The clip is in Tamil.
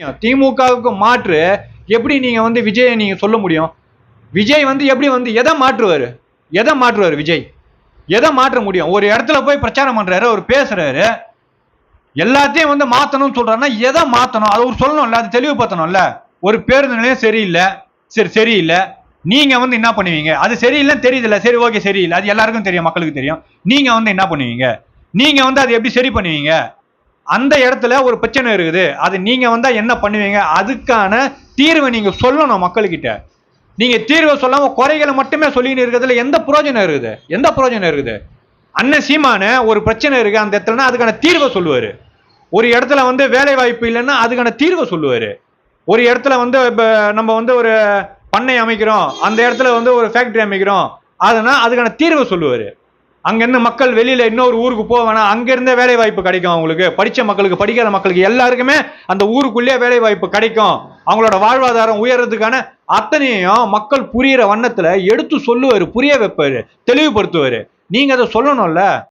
திமுகவுக்கு மாற்று எப்படி நீங்க வந்து விஜயை நீங்க சொல்ல முடியும்? விஜய் வந்து எப்படி வந்து எதை மாற்றுவார்? எதை மாற்றுவார் விஜய்? எதை மாற்ற முடியும்? ஒரு இடத்துல போய் பிரச்சாரம் பண்றாரு அவர் பேசுறாரு. எல்லாத்தையும் வந்து மாத்தணும்னு சொல்றாருன்னா எதை மாத்தணும்? அது ஒரு சொல்லணும்ல அது தெளிவுபடுத்தணும்ல. ஒரு பேருந்து நிலையம் சரியில்லை. சரி சரியில்லை. நீங்க வந்து என்ன பண்ணுவீங்க? அது சரியில்லைன்னு தெரியுதுல்ல. சரி ஓகே சரியில்லை. அது எல்லாருக்கும் தெரியும் மக்களுக்கு தெரியும். நீங்க வந்து என்ன பண்ணுவீங்க? நீங்க வந்து அதை எப்படி சரி பண்ணுவீங்க? அந்த இடத்துல ஒரு பிரச்சனை இருக்குது. அது நீங்க வந்தா என்ன பண்ணுவீங்க? அதுக்கான தீர்வை நீங்க சொல்லணும் மக்கள்கிட்ட. நீங்க தீர்வை சொல்லாம குறைகளை மட்டுமே சொல்லின்னு இருக்கிறதுல எந்த பிரயோஜனம் இருக்குது? எந்த பிரயோஜனம் இருக்குது? அண்ணன் சீமானு ஒரு பிரச்சனை இருக்கு. அந்த இடத்துலனா அதுக்கான தீர்வை சொல்லுவார். ஒரு இடத்துல வந்து வேலை வாய்ப்பு இல்லைன்னா அதுக்கான தீர்வை சொல்லுவார். ஒரு இடத்துல வந்து இப்போ நம்ம வந்து ஒரு பண்ணை அமைக்கிறோம். அந்த இடத்துல வந்து ஒரு ஃபேக்டரி அமைக்கிறோம். அதுனா அதுக்கான தீர்வை சொல்லுவார். அங்கிருந்து மக்கள் வெளியில இன்னொரு ஊருக்கு போக வேணாம் அங்க இருந்தே வேலை வாய்ப்பு கிடைக்கும் அவங்களுக்கு. படித்த மக்களுக்கு படிக்காத மக்களுக்கு எல்லாருக்குமே அந்த ஊருக்குள்ளேயே வேலை வாய்ப்பு கிடைக்கும். அவங்களோட வாழ்வாதாரம் உயர்றதுக்கான அத்தனையும் மக்கள் புரியிற வண்ணத்துல எடுத்து சொல்லுவார் புரிய வைப்பாரு தெளிவுபடுத்துவார். நீங்க அதை சொல்லணும்ல?